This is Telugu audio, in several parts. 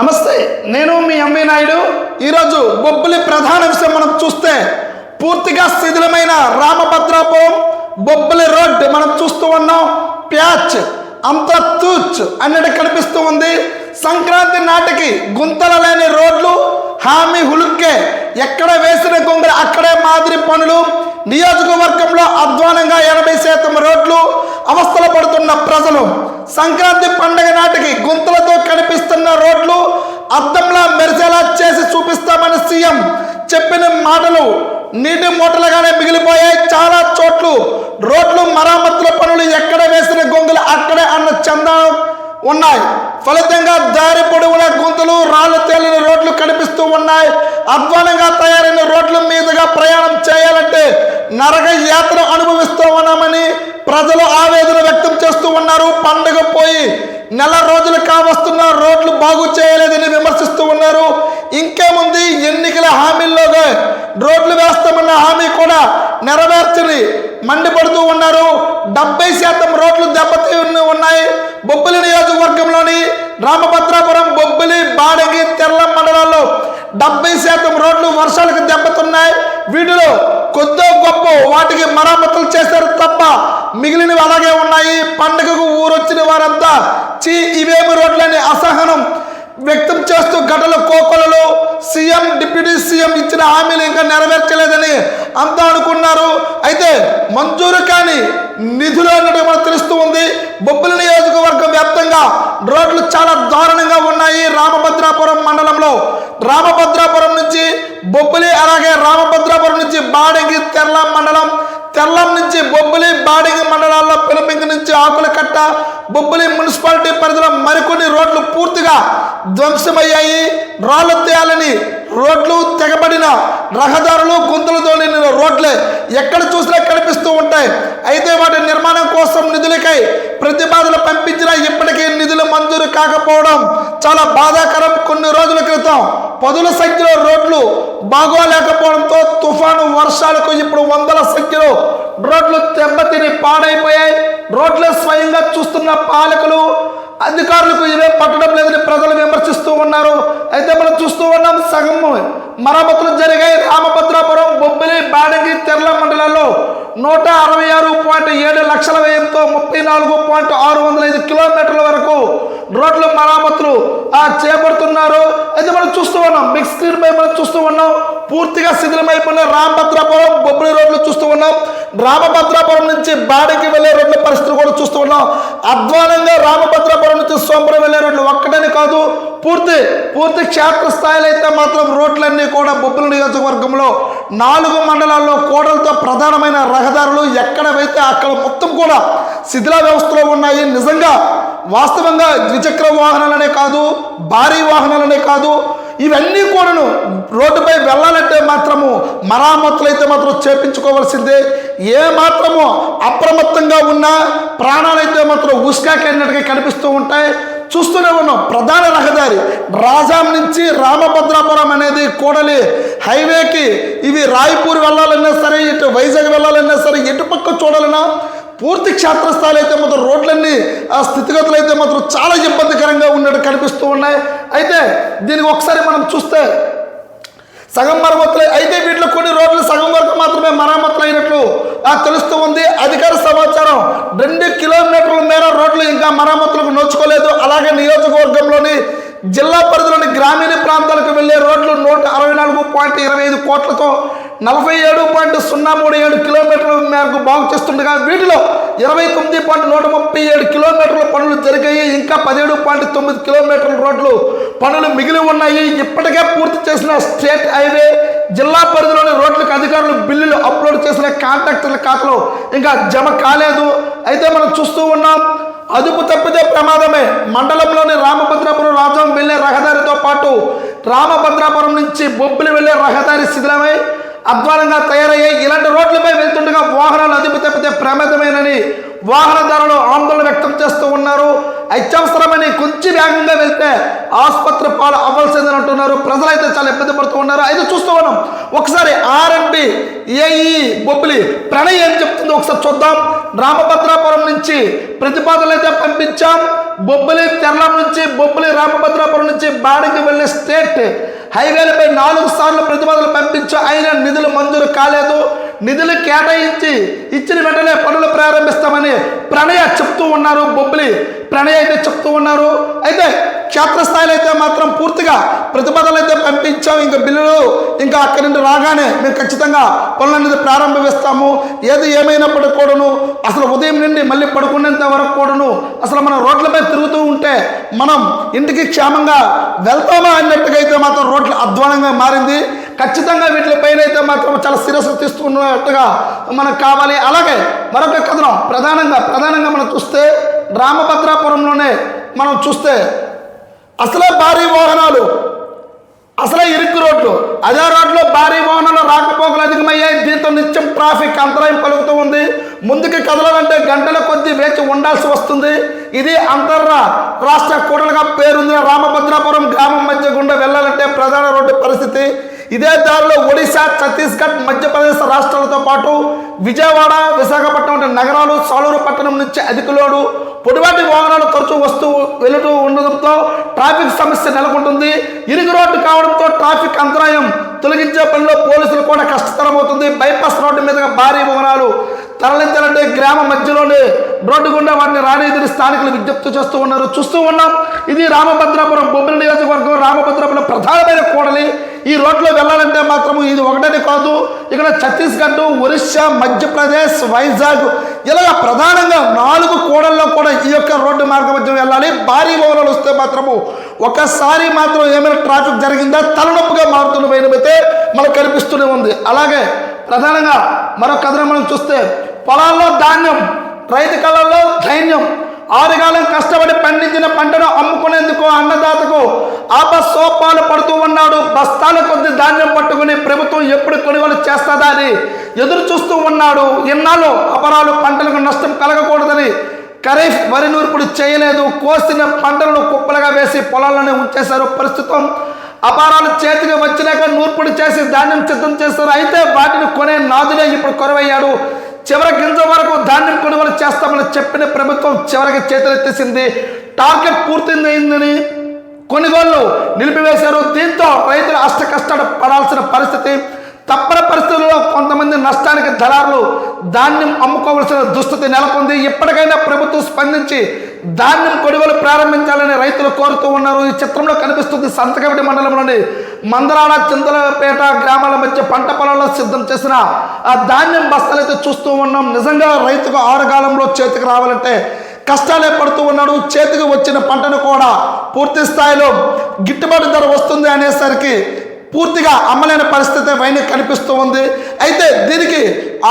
నమస్తే నేను మీ ఎంవి నాయుడు. ఈరోజు బొబ్బిలి ప్రధాన విషయం మనం చూస్తే పూర్తిగా శిథిలమైన రామభద్రాపురం బొబ్బిలి రోడ్ మనం చూస్తూ ఉన్నాం. ప్యాచ్ అంత తూచ్ అన్నట్టు కనిపిస్తూ ఉంది. సంక్రాంతి నాటికి గుంతల లేని రోడ్లు హామీ హులుక్కే ఎక్కడ వేసిన గొంగళి అక్కడే మాదిరి పనులు. నియోజకవర్గంలో అధ్వానంగా ఎనభై శాతం రోడ్లు అవస్థ పడుతున్న ప్రజలు సంక్రాంతి పండగ నాటికి గుంతలతో కనిపిస్తున్న రోడ్లు అద్దంలా మెరిసేలా చేసి చూపిస్తామని సీఎం చెప్పిన మాటలు నీటి మూటలుగానే మిగిలిపోయాయి. చాలా చోట్లు రోడ్లు మరామతుల పనులు ఎక్కడ వేసిన గొంగలు అక్కడే అన్న చందా ఉన్నాయి. ఫలితంగా దారి పొడవున గుంతలు రాళ్ళు తేలిన రోడ్లు కనిపిస్తూ ఉన్నాయి. అధ్వానంగా తయారైన రోడ్ల మీదుగా ప్రయాణం చేయాలంటే నరక యాత్ర అనుభవిస్తూ ఉన్నామని ప్రజలు ఆవేదన వ్యక్తం చేస్తూ ఉన్నారు పండుగ పోయి నెల రోజులు కావస్తున్న రోడ్లు బాగు చేయలేదని విమర్శిస్తూ ఉన్నారు. ఇంకేముంది? ఎన్నికల హామీల్లోగా రోడ్లు వేస్తామన్న హామీ కూడా నెరవేర్చని మండిపడుతూ ఉన్నారు. డెబ్బై శాతం రోడ్లు దెబ్బతి ఉన్నాయి. బొబ్బిలి నియోజకవర్గంలోని రామభద్రాపురం బొబ్బిలి బాడగి డెబ్బై శాతం రోడ్లు వర్షాలకు దెబ్బతున్నాయి. వీటిలో కొద్దో గొప్ప వాటికి మరమ్మతులు చేశారు తప్ప మిగిలినవి అలాగే ఉన్నాయి. పండుగకు ఊరొచ్చిన వారంతా చీ ఇవేమి రోడ్లని అసహనం. వ్యక్తం చేస్తూ ఘటన కోకొలలో సీఎం డిప్యూటీ సీఎం ఇచ్చిన హామీలు ఇంకా నెరవేర్చలేదని అంతా అనుకున్నారు. అయితే మంజూరు కాని నిధులు అన్నట్టు మనకు తెలుస్తూ ఉంది. బొబ్బుల నియోజకవర్గం వ్యాప్తంగా రోడ్లు చాలా దారుణంగా ఉన్నాయి. రామభద్రాపురం మండలంలో రామభద్రాపురం నుంచి బొబ్బులి అలాగే రామభద్రాపురం నుంచి బాడంగి తెర్ల మండలం తెల్లం నుంచి బొబ్బులి బాడింగి మండలాల్లో పిలపింగి నుంచి ఆకుల కట్ట బొబ్బులి మున్సిపాలిటీ పరిధిలో మరికొన్ని రోడ్లు పూర్తిగా ధ్వంసమయ్యాయి. రాళ్ళు తేయాలని రోడ్లు తెగబడిన రహదారులు గుంతలతో నిండిన రోడ్లే ఎక్కడ చూసినా కనిపిస్తూ ఉంటాయి. అయితే వాటి నిర్మాణం కోసం నిధులకై ప్రతిపాదన పంపించినా ఇప్పటికీ నిధులు మంజూరు కాకపోవడం చాలా బాధాకరం. కొన్ని రోజుల క్రితం పదుల సంఖ్యలో రోడ్లు బాగోలేకపోవడంతో తుఫాను వర్షాలకు ఇప్పుడు వందల సంఖ్యలో రోడ్లు దెబ్బతిని పాడైపోయాయి. రోడ్లు స్వయంగా చూస్తున్న పాలకులు అధికారులకు ఇవే పట్టడం లేదని ప్రజలు విమర్శిస్తూ ఉన్నారు. అయితే మనం చూస్తూ ఉన్నాం సగం మరమ్మతులు జరిగాయి. రామభద్రాపురం బొబ్బిలి బాడగి తెర్ల మండలాల్లో నూట అరవై ఆరు పాయింట్ ఏడు లక్షల వ్యయంతో ముప్పై నాలుగు పాయింట్ ఆరు వందల ఐదు కిలోమీటర్ల వరకు రోడ్లు మరామతులు ఆ చేపడుతున్నారు. అయితే మనం చూస్తూ ఉన్నాం బిగ్ స్క్రీన్ పై మనం చూస్తూ ఉన్నాం. పూర్తిగా శిథిలమైపోయిన రామభద్రాపురం బొబ్బిలి రోడ్లు చూస్తూ ఉన్నాం. రామభద్రాపురం నుంచి బాడికి వెళ్ళే రోడ్ల పరిస్థితులు కూడా చూస్తూ ఉన్నాం. అధ్వానంగా రామభద్రాపురం నుంచి సోమపురం వెళ్ళే రోడ్లు ఒక్కటని కాదు పూర్తి పూర్తి క్షేత్ర స్థాయిలో అయితే మాత్రం రోడ్లన్నీ కూడా బొబ్బుల నియోజకవర్గంలో నాలుగు మండలాల్లో కోడలతో ప్రధానమైన రహదారులు ఎక్కడవైతే అక్కడ మొత్తం కూడా శిథిల వ్యవస్థలో ఉన్నాయి. నిజంగా వాస్తవంగా ద్విచక్ర వాహనాలనే కాదు భారీ వాహనాలనే కాదు ఇవన్నీ కూడాను రోడ్డుపై వెళ్ళాలంటే మాత్రము మరామతులు అయితే మాత్రం చేపించుకోవాల్సిందే. ఏ మాత్రము అప్రమత్తంగా ఉన్నా ప్రాణాలైతే మాత్రం ఉస్కాకెన్నట్టుగా కనిపిస్తూ ఉంటాయి. చూస్తూనే ఉన్నాం ప్రధాన రహదారి రాజాం నుంచి రామభద్రాపురం అనేది కూడలి హైవేకి ఇవి రాయపూర్ వెళ్ళాలన్నా సరే ఇటు వైజాగ్ వెళ్ళాలన్నా సరే ఎటు పక్క చూడాలన్నా పూర్తి క్షేత్రస్థాయిలు అయితే మాత్రం రోడ్లన్నీ ఆ స్థితిగతులు అయితే మాత్రం చాలా ఇబ్బందికరంగా ఉన్నట్టు కనిపిస్తూ ఉన్నాయి. అయితే దీనికి ఒకసారి మనం చూస్తే సగం మరమ్మతులు అయితే వీటిలో కొన్ని రోడ్లు సగం వరకు మాత్రమే మరమ్మతులు అయినట్లు తెలుస్తూ ఉంది. అధికార సమాచారం రెండు కిలోమీటర్ల మేర రోడ్లు ఇంకా మరమ్మతులకు నోచుకోలేదు. అలాగే నియోజకవర్గంలోని జిల్లా పరిధిలోని గ్రామీణ ప్రాంతాలకు వెళ్ళే రోడ్లు నూట అరవై నాలుగు పాయింట్ ఇరవై ఐదు కోట్లతో నలభై ఏడు పాయింట్ సున్నా మూడు ఏడు కిలోమీటర్ల మేరకు బాగు చేస్తుండగా వీటిలో ఇరవై తొమ్మిది పాయింట్ నూట ముప్పై ఏడు కిలోమీటర్ల పనులు జరిగాయి. ఇంకా పదిహేడు పాయింట్ తొమ్మిది కిలోమీటర్ల రోడ్లు పనులు మిగిలి ఉన్నాయి. ఇప్పటికే పూర్తి చేసిన స్టేట్ హైవే జిల్లా పరిధిలోని రోడ్లకు అధికారులు బిల్లులు అప్లోడ్ చేసిన కాంట్రాక్టర్ల ఖాతాలో ఇంకా జమ కాలేదు. అయితే మనం చూస్తూ ఉన్నాం అదుపు తప్పితే ప్రమాదమే. మండలంలోని రామభద్రాపురం రాజం వెళ్ళే రహదారితో పాటు రామభద్రాపురం నుంచి బొబ్బిలి వెళ్ళే రహదారి శిథిలమై అధ్వానంగా తయారయ్యాయి ఇలాంటి రోడ్లపై వెళ్తుండగా వాహనాలు అదుపు తప్పితే ప్రమాదమేనని వాహనదారులు ఆందోళన వ్యక్తం చేస్తూ ఉన్నారు. అత్యవసరమని కొంచెం వేగంగా వెళ్తే ఆసుపత్రి పాలు అవ్వాల్సిందని అంటున్నారు. ప్రజలైతే చాలా ఇబ్బంది పడుతూ ఉన్నారు. అయితే చూస్తూ ఉన్నాం. ఒకసారి ఆర్ఎంపి ఏఈ బొబ్బిలి ప్రణయ్ ఏం చెప్తుందో ఒకసారి చూద్దాం. రామభద్రాపురం నుంచి ప్రతిపాదనలు అయితే పంపించాం. బొబ్బిలి తెరలం నుంచి బొబ్బిలి రామభద్రాపురం నుంచి బాడికి వెళ్ళే స్టేట్ హైవేలపై నాలుగు సార్లు ప్రతిపాదనలు పంపించా అయినా నిధులు మంజూరు కాలేదు. నిధులు కేటాయించి ఇచ్చిన వెంటనే పనులు ప్రారంభిస్తామని ప్రణయ చెప్తూ ఉన్నారు బొబ్బిలి. ప్రణయ్ అయితే చెప్తూ ఉన్నారు. అయితే క్షేత్రస్థాయిలో అయితే మాత్రం పూర్తిగా ప్రతిపాదనలు అయితే పంపించాం. ఇంకా బిల్లులు ఇంకా అక్కడి నుండి రాగానే మేము ఖచ్చితంగా పనులు అనేది ప్రారంభిస్తాము. ఏది ఏమైనప్పటికీ కూడాను అసలు ఉదయం నుండి మళ్ళీ పడుకునేంత వరకు కూడాను అసలు మనం రోడ్లపై తిరుగుతూ ఉంటే మనం ఇంటికి క్షేమంగా వెళ్తామా అన్నట్టుగా అయితే మాత్రం రోడ్లు అధ్వానంగా మారింది. ఖచ్చితంగా వీటిపైన అయితే మాత్రం చాలా సీరియస్గా తీసుకున్నట్టుగా మనకు కావాలి. అలాగే మరొక కథనం ప్రధానంగా ప్రధానంగా మనం చూస్తే రామభద్రాపురంలోనే మనం చూస్తే అసలే భారీ వాహనాలు అసలే ఇరుక్కు రోడ్లు. అదే రోడ్లో భారీ వాహనాలు రాకపోకలు అధికమయ్యాయి. దీంతో నిత్యం ట్రాఫిక్ అంతరాయం కలుగుతూ ఉంది. ముందుకు కదలాలంటే గంటల కొద్దీ వేచి ఉండాల్సి వస్తుంది. ఇది అంతర్రా రాష్ట్ర కూడలుగా పేరుంది రామభద్రాపురం గ్రామం మధ్య గుండా వెళ్ళాలంటే ప్రధాన రోడ్డు పరిస్థితి. ఇదే దారిలో ఒడిశా ఛత్తీస్గఢ్ మధ్యప్రదేశ్ రాష్ట్రాలతో పాటు విజయవాడ విశాఖపట్నం వంటి నగరాలు సాలూరు పట్టణం నుంచి అధిక లోడు పొడివాటి వాహనాలు తరచూ వస్తూ వెళుతూ ఉండడంతో ట్రాఫిక్ సమస్య నెలకొంటుంది. ఇరుగు రోడ్డు కావడంతో ట్రాఫిక్ అంతరాయం తొలగించే పనిలో పోలీసులు కూడా కష్టతరం అవుతుంది బైపాస్ రోడ్డు మీదుగా భారీ వాహనాలు తరలించాలంటే గ్రామ మధ్యలోనే రోడ్డు గుండా వాటిని రానిదిని స్థానికులు విజ్ఞప్తి చేస్తూ ఉన్నారు. చూస్తూ ఉన్నాం ఇది రామభద్రాపురం బొబ్బిలి నియోజకవర్గం రామభద్రాపురం ప్రధానమైన కూడలి. ఈ రోడ్లో వెళ్ళాలంటే మాత్రం ఇది ఒకటనే కాదు. ఇక్కడ ఛత్తీస్గఢ్ ఒరిస్సా మధ్యప్రదేశ్ వైజాగ్ ఇలా ప్రధానంగా నాలుగు కోడల్లో కూడా ఈ యొక్క రోడ్డు మార్గం మధ్య వెళ్ళాలి. భారీ వాహనాలు వస్తే మాత్రము ఒకసారి మాత్రం ఏమైనా ట్రాఫిక్ జరిగిందా? తలనొప్పిగా మారుతున్న పోయినమైతే మనకు కనిపిస్తూనే ఉంది. అలాగే ప్రధానంగా మరొక కథనం మనం చూస్తే పొలాల్లో ధాన్యం రైతు కళల్లో ధైన్యం ఆరుగాలం కష్టపడి పండించిన పంటను అమ్ముకునేందుకు అన్నదాతకు ఆప పాలు పడుతూ ఉన్నాడు. బస్తాల కొద్ది ధాన్యం పట్టుకుని ప్రభుత్వం ఎప్పుడు కొనుగోలు చేస్తుందా అని ఎదురు చూస్తూ ఉన్నాడు. ఇన్నాళ్ళు అపరాలు పంటలకు నష్టం కలగకూడదని ఖరీఫ్ వరి నూర్పుడు చేయలేదు. కోసిన పంటలను కుప్పలుగా వేసి పొలాల్లోనే ఉంచేశారు ప్రస్తుతం. అపారాలు చేతికి వచ్చినాక నూర్పుడు చేసి ధాన్యం సిద్ధం చేస్తారు అయితే వాటిని కొనే నాదులే ఇప్పుడు కొరవయ్యాడు. చివరి గింజ వరకు ధాన్యం కొనుగోలు చేస్తామని చెప్పిన ప్రభుత్వం చివరికి చేతులెత్తేసింది. టార్గెట్ పూర్తయిందని కొనుగోళ్ళు నిలిపివేశారు. దీంతో రైతులు అష్ట కష్టాలు పడాల్సిన పరిస్థితి తప్పని పరిస్థితుల్లో కొంతమంది నష్టానికి దళారులు ధాన్యం అమ్ముకోవలసిన దుస్థితి నెలకొంది. ఇప్పటికైనా ప్రభుత్వం స్పందించి ధాన్యం కొనుగోలు ప్రారంభించాలని రైతులు కోరుతూ ఉన్నారు. ఈ చిత్రంలో కనిపిస్తుంది సంతకవిటి మండలంలోని మందరాడ చింతలపేట గ్రామాల మధ్య పంట పొలాల్లో సిద్ధం చేసిన ఆ ధాన్యం బస్తాలైతే చూస్తూ ఉన్నాం. నిజంగా రైతుకు ఆరుగాలంలో చేతికి రావాలంటే కష్టాలే పడుతూ ఉన్నాడు. చేతికి వచ్చిన పంటను కూడా పూర్తి స్థాయిలో గిట్టుబాటు ధర వస్తుంది అనేసరికి పూర్తిగా అమ్మలేని పరిస్థితి వైన కనిపిస్తూ ఉంది. అయితే దీనికి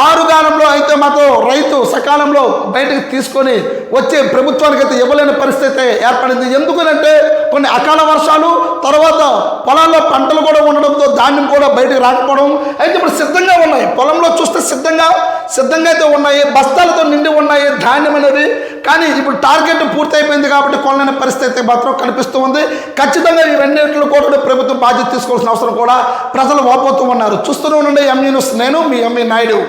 ఆరుగాలంలో అయితే మాత్రం రైతు సకాలంలో బయటకు తీసుకొని వచ్చే ప్రభుత్వానికి అయితే ఇవ్వలేని పరిస్థితి ఏర్పడింది. ఎందుకనంటే కొన్ని అకాల వర్షాలు తర్వాత పొలాల్లో పంటలు కూడా ఉండడంతో ధాన్యం కూడా బయటకు రాకపోవడం అయితే ఇప్పుడు సిద్ధంగా ఉన్నాయి. పొలంలో చూస్తే సిద్ధంగా సిద్ధంగా అయితే ఉన్నాయి బస్తాలతో నిండి ఉన్నాయి ధాన్యం అనేది కానీ ఇప్పుడు టార్గెట్ పూర్తయిపోయింది కాబట్టి కొనలేని పరిస్థితి మాత్రం కనిపిస్తూ ఉంది. ఖచ్చితంగా ఈ రెండింటిలో కూడా ప్రభుత్వం బాధ్యత తీసుకోవాల్సిన అవసరం కూడా ప్రజలు వాపోతూ ఉన్నారు. చూస్తూనే ఉండండి ఎంఈ న్యూస్ నేను మీ ఎంఈ నాయుడు